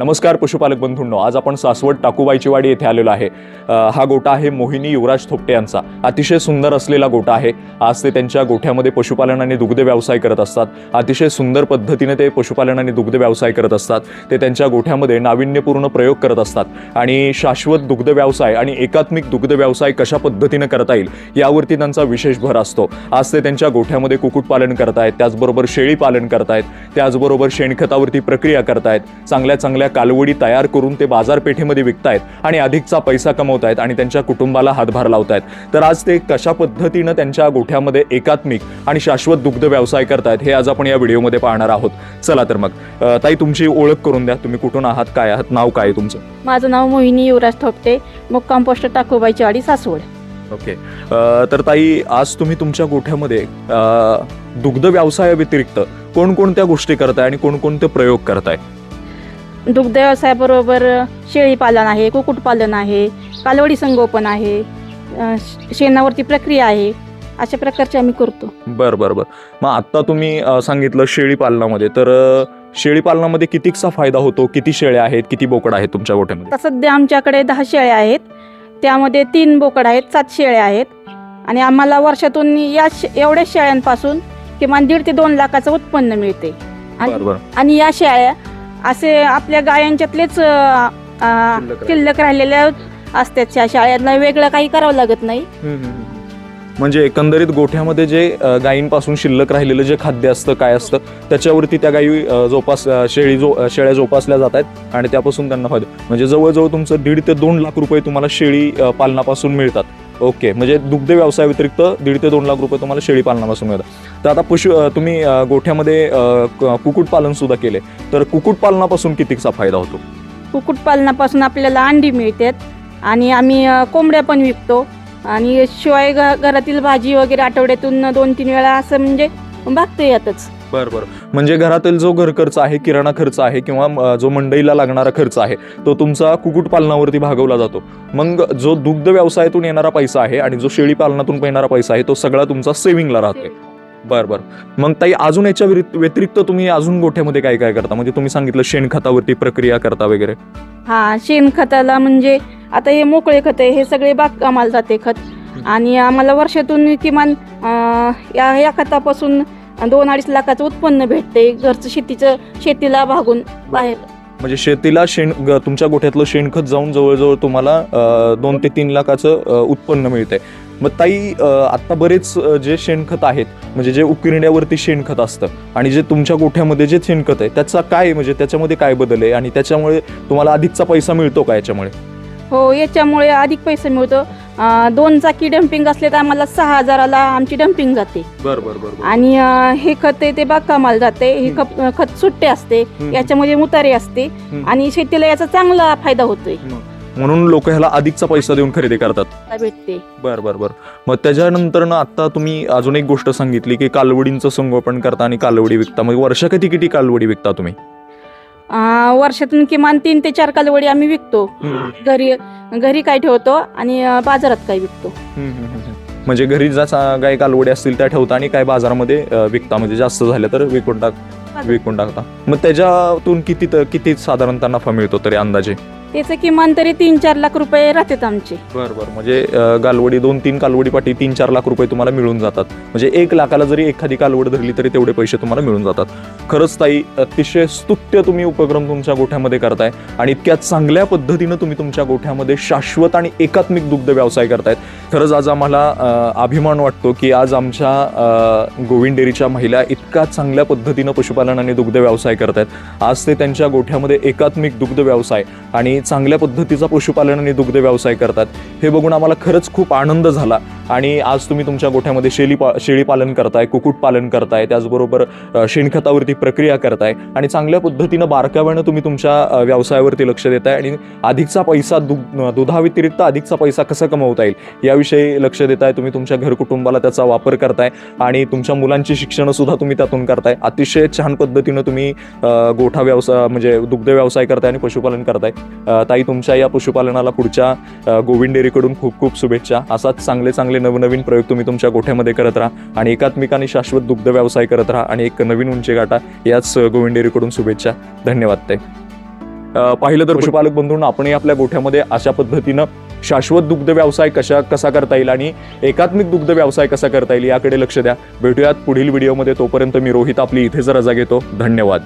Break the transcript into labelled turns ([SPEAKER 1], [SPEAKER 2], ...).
[SPEAKER 1] नमस्कार पशुपालक बंधूंनो आज आपण सासवड टाकूबाईची वाडी येथे आलेलो आहे. हा गोटा आहे मोहिनी युवराज थोपटे यांचा. अतिशय सुंदर असलेला गोटा आहे. आज ते त्यांच्या गोठ्यामध्ये पशुपालन आणि दुग्ध व्यवसाय करत असतात. अतिशय सुंदर पद्धतीने ते पशुपालन आणि दुग्ध व्यवसाय करत असतात. ते त्यांच्या गोठ्यामध्ये नाविन्यपूर्ण प्रयोग करत असतात. आणि शाश्वत दुग्ध व्यवसाय आणि एकात्मिक दुग्ध व्यवसाय कशा पद्धतीनं करता येईल यावरती त्यांचा विशेष भर असतो. आज ते त्यांच्या गोठ्यामध्ये कुक्कुटपालन करतायत त्याचबरोबर शेळी पालन करतायत त्याचबरोबर शेणखतावरती प्रक्रिया करतायत चांगल्या चांगल्या कालवडी तयार करून ते बाजारपेठेमध्ये विकतायत आणि अधिकचा पैसा कमवतायत आणि त्यांच्या कुटुंबाला हातभार लावतायत. तर आज ते कशा पद्धतीनं त्यांच्या गोठ्यामध्ये एकात्मिक आणि शाश्वत दुग्ध व्यवसाय करतायत हे आज आपण या व्हिडिओमध्ये पाहणार आहोत. चला तर मग ताई तुमची ओळख करून द्या. तुम्ही कुठून आहात काय आहात नाव काय तुमचं?
[SPEAKER 2] माझं नाव मोहिनी युवराज थोपटे मुक्काम पोस्ट टाकोबाईची वाडी सासवड.
[SPEAKER 1] ओके. तर ताई आज तुम्ही तुमच्या गोठ्यामध्ये दुग्ध व्यवसायाव्यतिरिक्त कोणकोणत्या गोष्टी करताय आणि कोणकोणते प्रयोग करताय?
[SPEAKER 2] दुग्ध व्यवसायाबरोबर शेळीपालन आहे कुक्कुटपालन आहे कालवडी संगोपन आहे शेणावरती प्रक्रिया आहे अशा प्रकारचे आम्ही करतो.
[SPEAKER 1] बर बर बर. मग आत्ता तुम्ही अ, सांगितलं शेळी पालनामध्ये तर अ, शेळी पालनामध्ये कितीकचा फायदा होतो? किती शेळ्या आहेत? किती बोकड आहेत तुमच्या गोठ्यामध्ये?
[SPEAKER 2] आता सध्या आमच्याकडे दहा शेळ्या आहेत. त्यामध्ये तीन बोकड आहेत सात शेळ्या आहेत. आणि आम्हाला वर्षातून या शे- एवढ्या शेळ्यांपासून किमान दीड ते दोन लाखाचं उत्पन्न मिळते. आणि
[SPEAKER 1] बर बर.
[SPEAKER 2] आणि या शेळ्या असे आपल्या गायांच्यातलेच अं, अं,
[SPEAKER 1] शिल्लक
[SPEAKER 2] राहिलेल्या असतात त्या शाळेतला वेगळं काही करावं लागत नाही.
[SPEAKER 1] म्हणजे एकंदरीत गोठ्यामध्ये जे अ, गायींपासून शिल्लक राहिलेलं जे खाद्य असतं काय असतं त्याच्यावरती त्या गायी अ, जोपास अ, शेळी जो अ, शेळ्या जोपासल्या जात आहेत आणि त्यापासून त्यांना फायदा. म्हणजे जवळजवळ तुमचं दीड ते दोन लाख रुपये तुम्हाला शेळी अ, पालनापासून मिळतात. ओके म्हणजे दुग्ध व्यवसाय व्यतिरिक्त दीड ते दोन लाख रुपये तुम्हाला शेळी पालनापासून मिळतात. तर आता पशु तुम्ही गोठ्यामध्ये क- कुक्कुटपालन सुद्धा केले. तर कुक्कुटपालनापासून कितीचा फायदा होतो?
[SPEAKER 2] कुक्कुटपालनापासून आपल्याला अंडी मिळतात आणि आम्ही कोंबड्या पण विकतो. आणि शिवाय घरातील भाजी वगैरे आठवड्यातून दोन तीन वेळा असं म्हणजे भागतो यातच.
[SPEAKER 1] बरं बरं. म्हणजे घरातील जो घर खर्च आहे किराणा खर्च आहे किंवा जो मंडईला लागणारा खर्च आहे तो तुमचा कुक्कुटपालनावरती भागवला जातो. मग जो दुग्ध व्यवसायातून येणारा पैसा आहे आणि जो शेळी पालनातून येणारा पैसा आहे तो सगळा तुमचा सेव्हिंगला राहतोय. बरं बरं. मग ताई अजून याच्या व्यतिरिक्त तुम्ही अजून गोठ्यामध्ये काय काय करता? म्हणजे तुम्ही सांगितलं शेणखतावरती प्रक्रिया करता वगैरे.
[SPEAKER 2] हा शेणखताला म्हणजे आता हे मोकळे खत आहे हे सगळे बागकामाला जाते खत. आणि आम्हाला वर्षातून किमान या या आणि दोन अडीच लाखाचं उत्पन्न भेटते घरचं शेतीचं शेतीला भागून बाहेर.
[SPEAKER 1] म्हणजे शेतीला शेण ग- तुमच्या गोठ्यातलं शेणखत जाऊन जवळजवळ तुम्हाला अ, दोन ते तीन लाखाचं अ, उत्पन्न मिळतंय. मग ताई अ, आता बरेच अ, जे शेणखत आहेत म्हणजे जे उकिरड्यावरती शेणखत असतं आणि जे तुमच्या गोठ्यामध्ये जे शेणखत आहे त्याचा काय म्हणजे त्याच्यामध्ये काय बदल आहे आणि त्याच्यामुळे तुम्हाला अधिकचा पैसा मिळतो का याच्यामुळे?
[SPEAKER 2] हो याच्यामुळे अधिक पैसा मिळतो. अं, दोन चाकी डम्पिंग असले तर आम्हाला सहा हजाराला आमची डम्पिंग जाते.
[SPEAKER 1] बरं बरं बरं
[SPEAKER 2] आणि अं, हे खत आहे ते बागकामाला जाते. हे खत खत सुट्टे असते. याच्यामध्ये मुतारे असते.
[SPEAKER 1] हम्म.
[SPEAKER 2] आणि शेतीला याचा चांगला फायदा होतोय.
[SPEAKER 1] म्हणून लोक ह्याला अधिकचा पैसा देऊन खरेदी करतात.
[SPEAKER 2] भेटते.
[SPEAKER 1] बरं बरं बरं. मग त्याच्यानंतर ना आता तुम्ही अजून एक गोष्ट सांगितली की कालवडींचं संगोपन करता आणि कालवडी विकता. मग वर्षाकाठी किती कालवडी विकता तुम्ही?
[SPEAKER 2] अं, वर्षातून किमान तीन ते चार कालवडी आम्ही विकतो. घरी घरी काय ठेवतो आणि अं, बाजारात काय विकतो.
[SPEAKER 1] म्हणजे घरी चा- गाय कालवडी असतील त्या ठेवता आणि काय बाजारामध्ये अ, विकता. म्हणजे जास्त झाल्या तर विकून टाक विकून टाकता. मग त्याच्यातून किती किती साधारणतः नफा मिळतो तरी अंदाजे?
[SPEAKER 2] त्याचं किमान तरी तीन चार लाख रुपये राहतात आमचे.
[SPEAKER 1] बरं बरं. म्हणजे अ, कालवडी दोन तीन कालवडी पाठी तीन चार लाख रुपये तुम्हाला मिळून जातात. म्हणजे एक लाखाला जरी एखादी कालवड धरली तरी तेवढे पैसे तुम्हाला मिळून जातात. खरंच ताई अतिशय स्तुत्य तुम्ही उपक्रम तुमच्या गोठ्यामध्ये करताय आणि इतक्या चांगल्या पद्धतीनं तुम्ही तुमच्या गोठ्यामध्ये शाश्वत आणि एकात्मिक दुग्ध व्यवसाय करतायत. खरंच आज आम्हाला अभिमान वाटतो की आज आमच्या गोविंद डेअरीच्या महिला इतका चांगल्या पद्धतीनं पशुपालन आणि दुग्ध व्यवसाय करतायत. आज ते त्यांच्या गोठ्यामध्ये एकात्मिक दुग्ध व्यवसाय आणि चांगल्या पद्धतीचा पशुपालन आणि दुग्ध व्यवसाय करतात. हे बघून आम्हाला खरंच खूप आनंद झाला. आणि आज तुम्ही तुमच्या गोठ्यामध्ये शेळी पा शेळी पालन करताय कुक्कुटपालन करताय त्याचबरोबर शेणखतावरती प्रक्रिया करताय आणि चांगल्या पद्धतीनं बारकाव्यानं तुम्ही तुमच्या व्यवसायावरती लक्ष देताय आणि अधिकचा पैसा दु दुधाव्यतिरिक्त अधिकचा पैसा कसा कमवता येईल याविषयी लक्ष देताय तुम्ही तुमच्या घरकुटुंबाला त्याचा वापर करताय आणि तुमच्या मुलांची शिक्षणसुद्धा तुम्ही त्यातून करताय. अतिशय छान पद्धतीनं तुम्ही गोठा व्यवसाय म्हणजे दुग्ध व्यवसाय करताय आणि पशुपालन करताय. ताई तुमच्या या पशुपालनाला पुढच्या गोविंद डेअरीकडून खूप खूप शुभेच्छा. असाच चांगले चांगले नवनवीन प्रयोग तुम्ही तुमच्या गोठ्यामध्ये करत राहा आणि एकात्मिक आणि शाश्वत दुग्ध व्यवसाय करत राहा आणि एक नवीन उंची गाठा याच अ, गोविंद डेअरीकडून शुभेच्छा. धन्यवाद ते पाहिलं तर पशुपालक बंधूंना आपणही आपल्या गोठ्यामध्ये अशा पद्धतीनं शाश्वत दुग्ध व्यवसाय कशा कसा करता येईल आणि एकात्मिक दुग्ध व्यवसाय कसा करता येईल याकडे लक्ष द्या. भेटूयात पुढील व्हिडिओमध्ये. तोपर्यंत मी रोहित आपली इथेच रजा घेतो धन्यवाद.